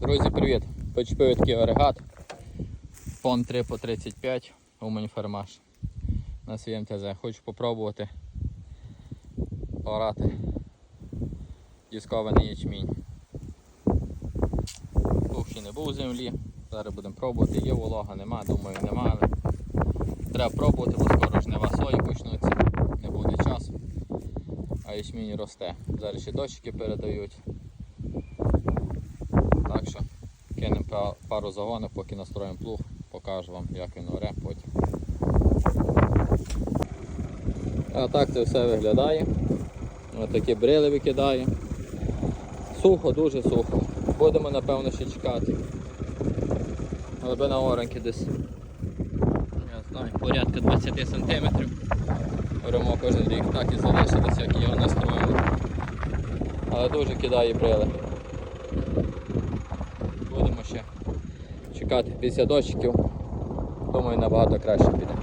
Друзі, привіт! Почепив такий оригат. Фон 3 по 35 Умань Фермаш на свій МТЗ. Хочу попробувати орати дискований ячмінь. Був ще не був у землі. Зараз будемо пробувати. Є волога, нема, думаю, нема. Але треба пробувати, бо скоро жнива сої почнуться, не буде часу. А ячмінь росте. Зараз ще дощики передають. Кинемо пару загонів, поки настроїмо плуг, покажу вам, як він оре потім. А так це все виглядає. Ось такі брили викидає. Сухо, дуже сухо. Будемо напевно ще чекати. Глибина оранки десь знаю, порядка 20 см. Беремо кожен рік, так і залишилося, як його настроїли. Але дуже кидає брили. Чекати після дощиків. Думаю, набагато краще піде.